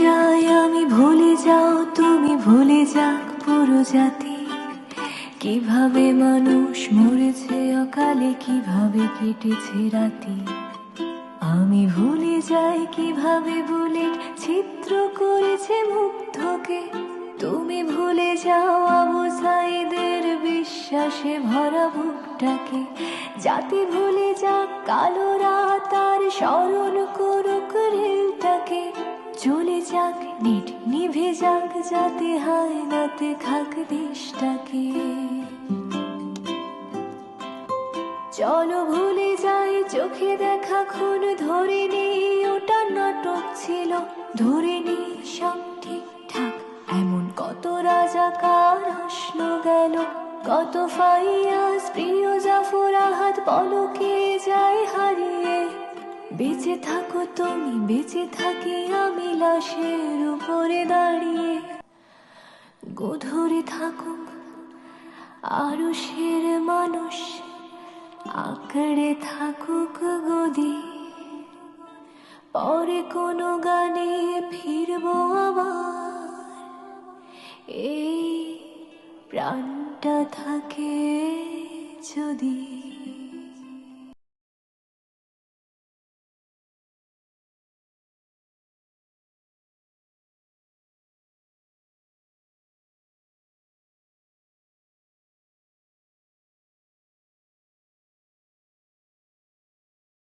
যাই আমি ভুলে যাও, তুমি ভুলে যাক পুরো জাতি। কীভাবে মানুষ মরেছে, অকালে কীভাবে কেটেছে রাতি? আমি ভুলে যাই, কীভাবে বুলেট চিত্র করেছে মুগ্ধকে? তুমি ভুলে যাও, আবু সাইদের বিশ্বাসে ভরা বুকটাকে। জাতি ভুলে যাক, কালো রাত আর স্মরণ নেট নিভে যাক যাতে নাতে দেশটাকে চলো ভুলে যাই চোখে দেখা খুন ধরে নি ওটা নাটক ছিল, ধরে নি সব ঠিকঠাক। এমন কত রাজাকার আসলো গেল, কত ফাইয়াস প্রিয় জাফর আহাত পলকে বেঁচে থাকো তুমি, বেঁচে থাকি আমি লাশের উপরে দাঁড়িয়ে। গোধরে থাকুক আরও শের মানুষ, আঁকড়ে থাকুক গদি। পরে কোনো গানে ফিরবো আবার। এই প্রাণটা থাকে যদি।